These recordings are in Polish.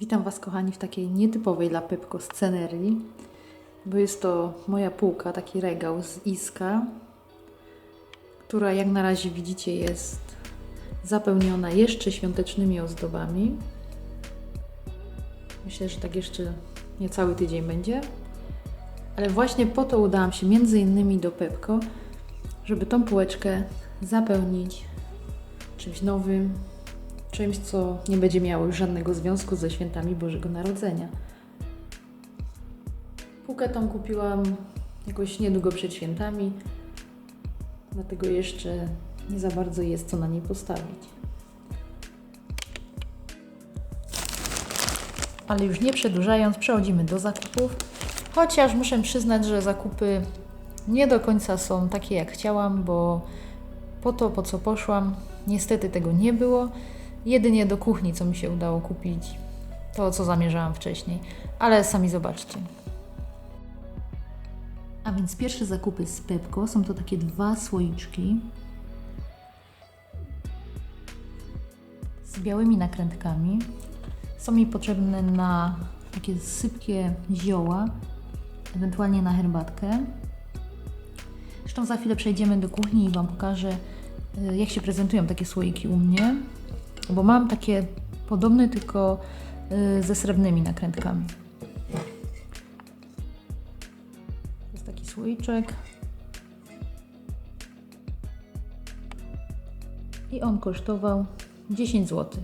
Witam Was, kochani, w takiej nietypowej dla Pepko scenerii, bo jest to moja półka, taki regał z Iska, która jak na razie widzicie jest zapełniona jeszcze świątecznymi ozdobami. Myślę, że tak jeszcze niecały tydzień będzie. Ale właśnie po to udałam się między innymi do Pepko, żeby tą półeczkę zapełnić czymś nowym, czymś, co nie będzie miało już żadnego związku ze świętami Bożego Narodzenia. Półkę tą kupiłam jakoś niedługo przed świętami, dlatego jeszcze nie za bardzo jest co na niej postawić. Ale już nie przedłużając, przechodzimy do zakupów. Chociaż muszę przyznać, że zakupy nie do końca są takie jak chciałam, bo po to, po co poszłam, niestety tego nie było. Jedynie do kuchni, co mi się udało kupić, to co zamierzałam wcześniej, ale sami zobaczcie. A więc pierwsze zakupy z Pepko są to takie dwa słoiczki z białymi nakrętkami. Są mi potrzebne na takie sypkie zioła, ewentualnie na herbatkę. Zresztą za chwilę przejdziemy do kuchni i Wam pokażę, jak się prezentują takie słoiki u mnie, bo mam takie podobne, tylko y, ze srebrnymi nakrętkami. Jest taki słoiczek. I on kosztował 10 zł.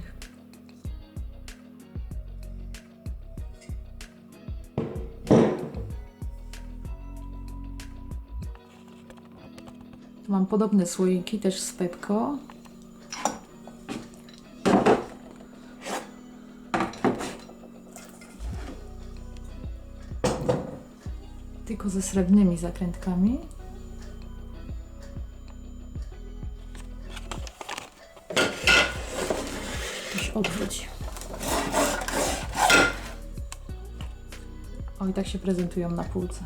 Tu mam podobne słoiki też z Pepko. Tylko ze srebrnymi zakrętkami. Już odwróć. O, i tak się prezentują na półce.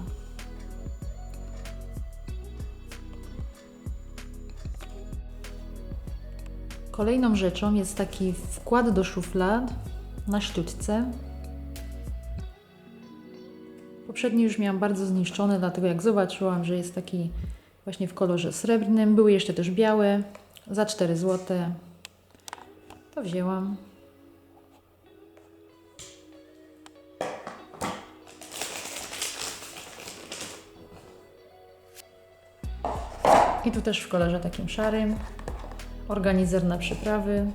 Kolejną rzeczą jest taki wkład do szuflad na sztućce. Poprzedni już miałam bardzo zniszczony, dlatego jak zobaczyłam, że jest taki właśnie w kolorze srebrnym, były jeszcze też białe, za 4 zł, to wzięłam. I tu też w kolorze takim szarym organizer na przyprawy.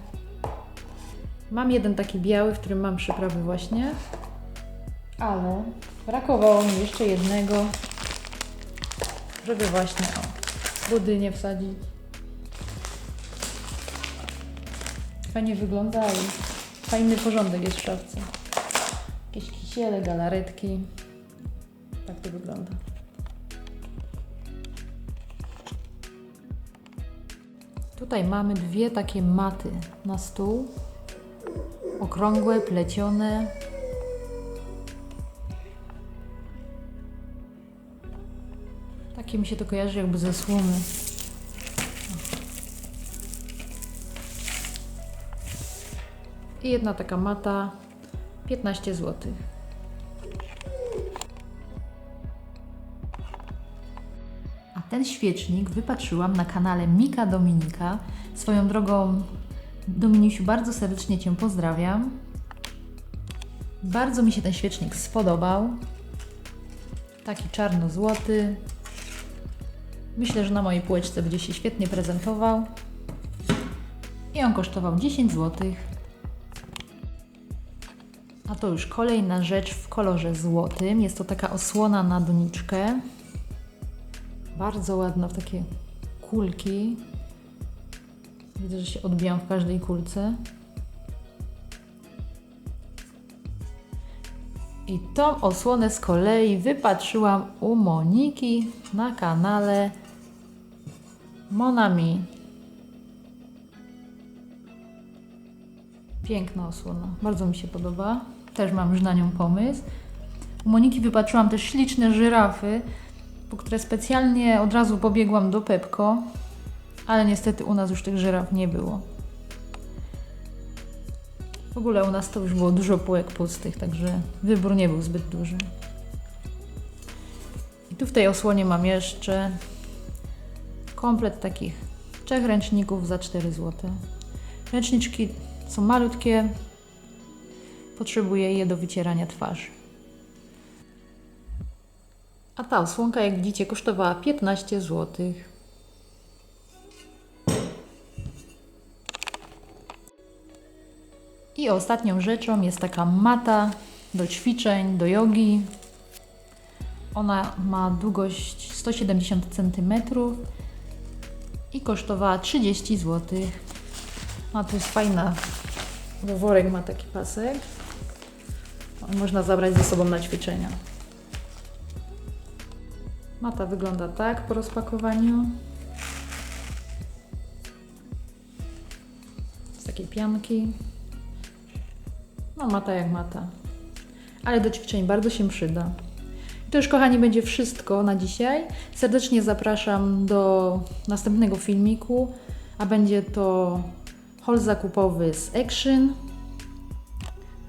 Mam jeden taki biały, w którym mam przyprawy właśnie, ale brakowało mi jeszcze jednego, żeby właśnie o, budynię wsadzić. Fajnie wygląda i fajny porządek jest w szafce. Jakieś kisiele, galaretki. Tak to wygląda. Tutaj mamy dwie takie maty na stół. Okrągłe, plecione. Takie mi się to kojarzy jakby ze słomy. I jedna taka mata 15 zł. Ten świecznik wypatrzyłam na kanale Mika Dominika. Swoją drogą, Dominisiu, bardzo serdecznie Cię pozdrawiam. Bardzo mi się ten świecznik spodobał. Taki czarno-złoty. Myślę, że na mojej półeczce będzie się świetnie prezentował. I on kosztował 10 zł. A to już kolejna rzecz w kolorze złotym. Jest to taka osłona na doniczkę. Bardzo ładna w takie kulki. Widzę, że się odbijam w każdej kulce. I tą osłonę z kolei wypatrzyłam u Moniki na kanale Monami. Piękna osłona, bardzo mi się podoba. Też mam już na nią pomysł. U Moniki wypatrzyłam też śliczne żyrafy, po które specjalnie od razu pobiegłam do Pepko. ale niestety u nas już tych żyraf nie było. W ogóle u nas to już było dużo półek pustych, także wybór nie był zbyt duży. I tu w tej osłonie mam jeszcze komplet takich trzech ręczników za 4 zł. Ręczniczki są malutkie, potrzebuję je do wycierania twarzy. A ta osłonka, jak widzicie, kosztowała 15 zł. I ostatnią rzeczą jest taka mata do ćwiczeń, do jogi. Ona ma długość 170 cm i kosztowała 30 zł. A to jest fajna, bo worek ma taki pasek. Można zabrać ze sobą na ćwiczenia. Mata wygląda tak po rozpakowaniu. Z takiej pianki. No mata jak mata. Ale do ćwiczeń bardzo się przyda. I to już kochani będzie wszystko na dzisiaj. Serdecznie zapraszam do następnego filmiku, a będzie to haul zakupowy z Action.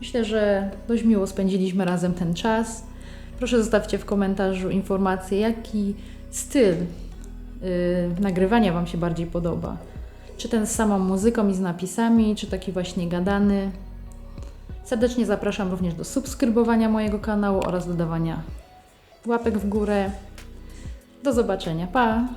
Myślę, że dość miło spędziliśmy razem ten czas. Proszę zostawcie w komentarzu informację, jaki styl yy, nagrywania Wam się bardziej podoba. Czy ten z samą muzyką i z napisami, czy taki właśnie gadany. Serdecznie zapraszam również do subskrybowania mojego kanału oraz dodawania łapek w górę. Do zobaczenia. Pa!